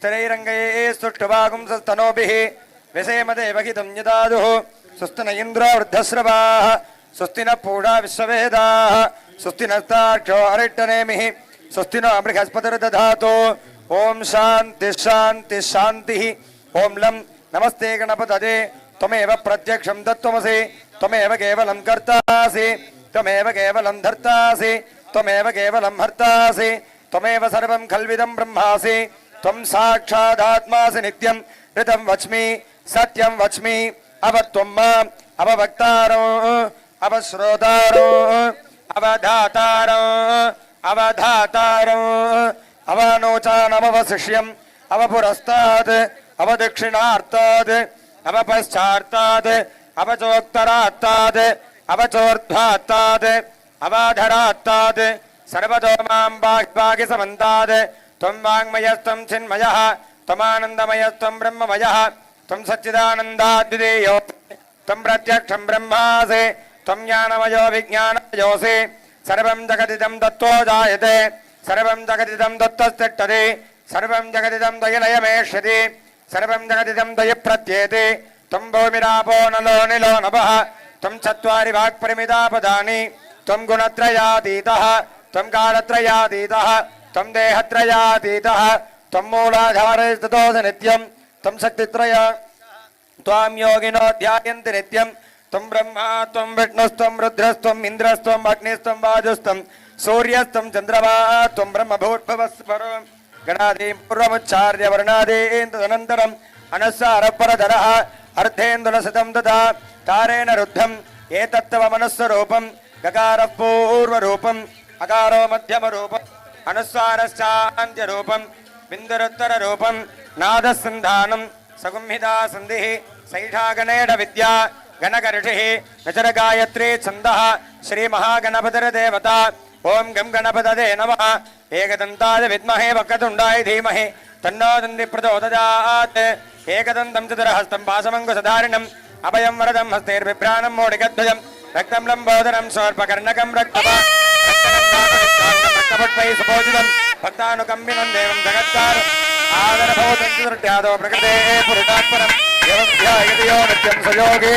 स्थिरंगे सुगुम सुस्तनो विषेम दिखित युदा सुस्ति नईन्द्र सुस्ति न पूरा विश्वेद सुस्ति नक्षो अरिटने स्वस्ति नमस्ते गणपत तमे प्रत्यक्ष दत्मसी तमे कवल कर्तासी। तमे कवल धर्तासी। सर्व खल ब्रह्मासी। త్వం సాక్షాదాత్మాసి నిత్యం ఋతం వచ్మి సత్యం వచ్మి అవత్వం అవవక్తారో అవశ్రోతారో అవధాతారో అవధాతారో అవనోచానమవశిష్యం అవపురస్తాత్ అవదక్షిణార్థాత్ అవపశ్చార్థాత్ అవచోక్తరాత్తాత్ అవచోర్ధ్వాత్తాత్ అవాధరాత్తాత్ సర్వతో మాం బాహ్వాగి సమంతాత్ समन्तात् त्वं वाङ्मयस्त्वं चिन्मयः त्वमानन्दमयस्त्वं ब्रह्ममयः त्वं सच्चिदानन्दाद्वितीयो त्वं प्रत्यक्षं ब्रह्मासि त्वं ज्ञानमयो विज्ञानमयोऽसि सर्वं जगदिदं दत्तो जायते सर्वं जगदिदं दत्तस्तिष्ठति सर्वं जगदिदं दयलयमेष्यति सर्वं जगदिदं दय प्रत्येति त्वं भूमिरापो नलो निलो नभः त्वं चत्वारि वाक्परिमितापदानि त्वं गुणत्रयातीतः त्वं कालत्रयातीतः తం దేహత్రయాతీత తం మూలాధారే స్థితోసి నిత్యం తం శక్తిత్రయ త్వాం యోగినో ధ్యాయంతి నిత్యం త్వం బ్రహ్మా త్వం విష్ణుస్త్వం రుద్రస్త్వం ఇంద్రస్త్వం అగ్నిస్త్వం వాజుస్త్వం సూర్యస్త్వం చంద్రమా త్వం బ్రహ్మభూర్భవస్వరో గణాదీం పూర్వముచ్చార్య వర్ణాదీం తదనంతరం అనస్సారపరధర అర్థేందులసితం తథా తారేణ రుద్ధం ఏతత్వ మనస్వరూపం గకార పూర్వరూపం అకారో మధ్యమ రూపం அனுசாரஸ்டாந்திய ரூபம் விந்துருத்தர ரூபம் நாதசந்தானம் சகும்ஹிதா சந்திः சைடாகணேட வித்யா கணகரிஷிः நஜரகாயத்ரே சந்தः ஸ்ரீமகாகணபதரதேவதா ஓம் கம் கணபததே நமः ஏகதந்தாய வித்மஹே வக்கதுண்டாய தீமஹி தன்னோ தந்தி பிரதோததாத் ஏகதந்தம் சதுரஹஸ்தம் பாசமங்குசதாரிணம் அபயம் வரதம் ஹஸ்தேர்பிப்ராணம் மூடிகத்வயம் ரக்தம் லம்போதரம் சோர்பகர்ணகம் ரக்தவா सुपोजितं भक्तानुकम्बिनं देवं जगत्कार आदरभवतं चतुर्ध्यादो प्रकृते पुरुषात्परम् एवं ध्यायति यो नित्यं सयोगी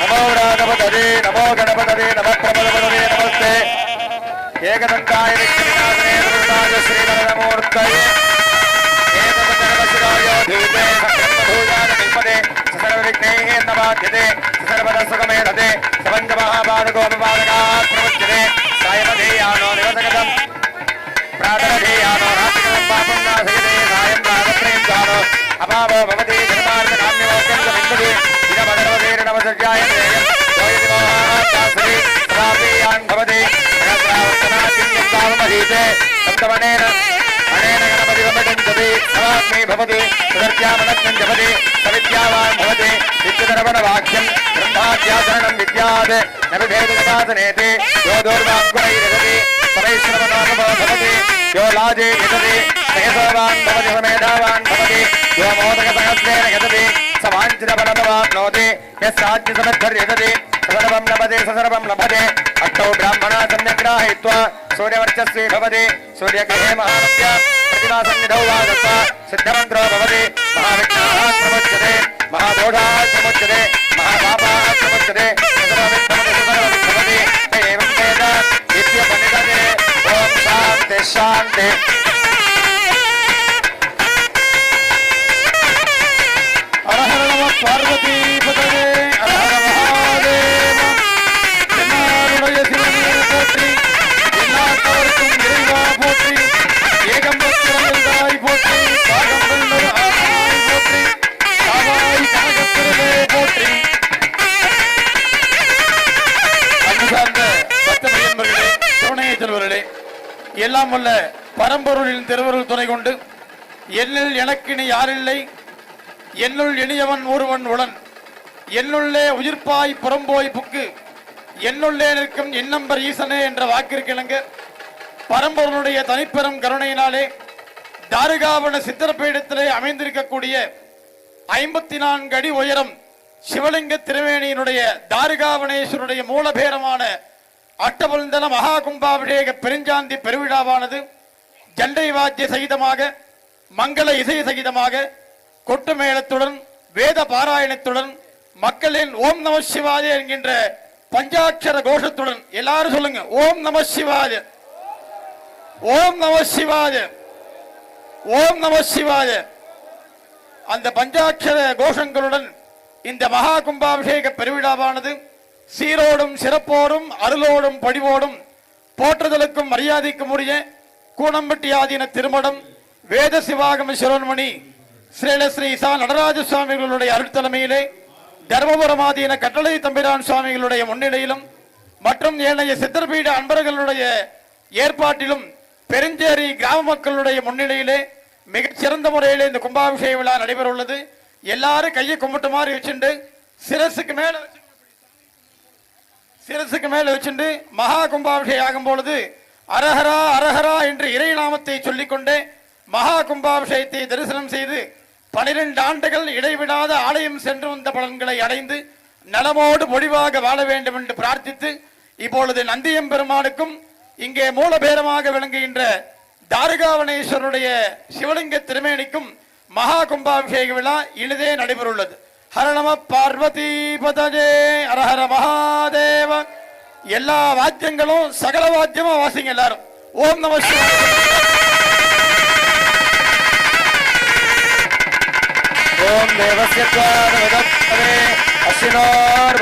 नमो राघवतरे नमो गणपतरे नमः प्रमदपतरे नमस्ते एकदन्ताय विघ्नविनाशने दुर्गाय श्रीवरदमूर्तये एकदन्तनमशिराय धीते ब्रह्मभूयाय विल्पदे सर्वविघ्नैः न बाध्यते सर्वदसुखमे धते सपञ्चमहापादकोपपादकात् அபாவோ பவதி பிரமார்த்த காமியோகம் சமன்பது இதமதரவதீர நமதஜாய ஜோயதி மோகாத்தாசி ராபியான் பவதி ரத்னாவர்த்தனாக்கிம் யந்தாவமஹீதே சப்தமனேன அனேன கணபதி வமதம் ஜபி நவாத்மே பவதி சுதர்ஜாமனத்னம் ஜபதி சவித்யாவான் பவதி வித்யுதரவண வாக்கியம் பிரம்மாத்யாசரணம் வித்யாத் நபிபேதகதாசனேதி யோதோர்வாத்குரைரகதி பரைஸ்ரவநாதமோ பவதி यो लाजे यतति सहसवान् भवति समेधावान् भवति यो मोदकसहस्रेण यतति स वाञ्छितफलमवाप्नोति यस्साध्यसमद्धर्यतति सर्वं लभते सर्वं लभते अष्टौ ब्राह्मणा सम्यग्राहयित्वा सूर्यवर्चस्वी भवति सूर्यगृहे महानद्या प्रतिमासन्निधौ वा दत्त्वा सिद्धमन्त्रो भवति महाविघ्नाः प्रमुच्यते महादोषाः प्रमुच्यते महापापाः प्रमुच्यते भवति एवं वेद नित्यपनिषदे ॐ शान्ति শান্তি শান্তি எல்லாம் உள்ள பரம்பொருளின் திருவருள் துணை கொண்டு என்னில் எனக்கினி யாரில்லை என்னுள் இனியவன் ஒருவன் உளன். என்னுள்ளே உயிர்ப்பாய் புறம்போய் புக்கு என்னுள்ளே நிற்கும் இன்னம்பர் ஈசனே என்ற வாக்கிற்கிணங்க பரம்பொருளுடைய தனிப்பெரும் கருணையினாலே தாருகாவன சித்திரப்பீடத்திலே அமைந்திருக்கக்கூடிய ஐம்பத்தி நான்கு அடி உயரம் சிவலிங்க திருவேணியினுடைய தாருகாவனேஸ்வருடைய மூலபேரமான அட்டபுல்தன மகா கும்பாபிஷேக பெருஞ்சாந்தி பெருவிழாவானது ஜண்டை வாத்திய சகிதமாக மங்கள இசை சகிதமாக கொட்டு மேளத்துடன் வேத பாராயணத்துடன் மக்களின் ஓம் நம சிவாய என்கின்ற பஞ்சாட்சர கோஷத்துடன் எல்லாரும் சொல்லுங்க ஓம் நம சிவாஜ ஓம் நம சிவாஜ ஓம் நம சிவாஜ அந்த பஞ்சாட்சர கோஷங்களுடன் இந்த மகா கும்பாபிஷேக பெருவிழாவானது சீரோடும் சிறப்போடும் அருளோடும் படிவோடும் போற்றுதலுக்கும் மரியாதைக்கும் உரிய கூனம்பட்டி ஆதீன திருமடம் வேத சிவாகம சிரோன்மணி ஸ்ரீலஸ்ரீ சா நடராஜ சுவாமிகளுடைய அருட்தலைமையிலே தர்மபுரம் ஆதீன கட்டளை தம்பிரான் சுவாமிகளுடைய முன்னிலையிலும் மற்றும் ஏனைய சித்தர்பீட அன்பர்களுடைய ஏற்பாட்டிலும் பெருஞ்சேரி கிராம மக்களுடைய முன்னிலையிலே மிகச்சிறந்த முறையில் முறையிலே இந்த கும்பாபிஷேக விழா நடைபெற உள்ளது எல்லாரும் கையை கும்பிட்டு மாதிரி வச்சுண்டு சிரசுக்கு மேலே சிரசுக்கு மேல வச்சுண்டு மகா கும்பாபிஷேகம் ஆகும் பொழுது அரஹரா அரஹரா என்று இறை நாமத்தை சொல்லிக்கொண்டே மகா கும்பாபிஷேகத்தை தரிசனம் செய்து பனிரெண்டு ஆண்டுகள் இடைவிடாத ஆலயம் சென்று வந்த பலன்களை அடைந்து நலமோடு முடிவாக வாழ வேண்டும் என்று பிரார்த்தித்து இப்பொழுது நந்தியம் பெருமானுக்கும் இங்கே மூலபேரமாக விளங்குகின்ற தாரகாவணேஸ்வருடைய சிவலிங்க திருமேனிக்கும் மகா கும்பாபிஷேக விழா இனிதே நடைபெறுள்ளது ஹர நம பார்வதி பதஜே ஹரஹர மகாதேவ. எல்லா வாத்தியங்களும் சகல வாத்தியமா வாசிங்க எல்லாரும். ஓம் நம ஓம் தேவசிய அசினோர்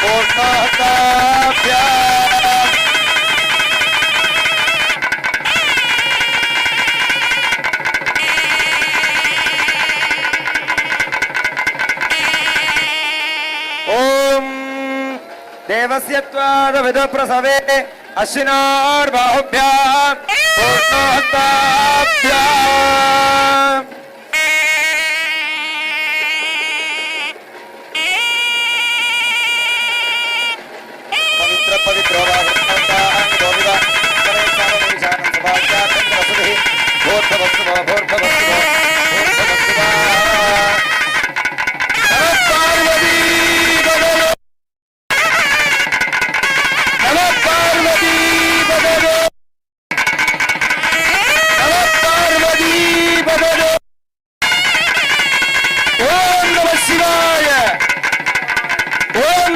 பூர்ணோகாபியா ദേവസ്യത്വാദവിധപ്രസവേ അശ്വിനോർബാഹുഭ്യാം ഭൂർഭവസ്തു ഭൂർഭവസ്തു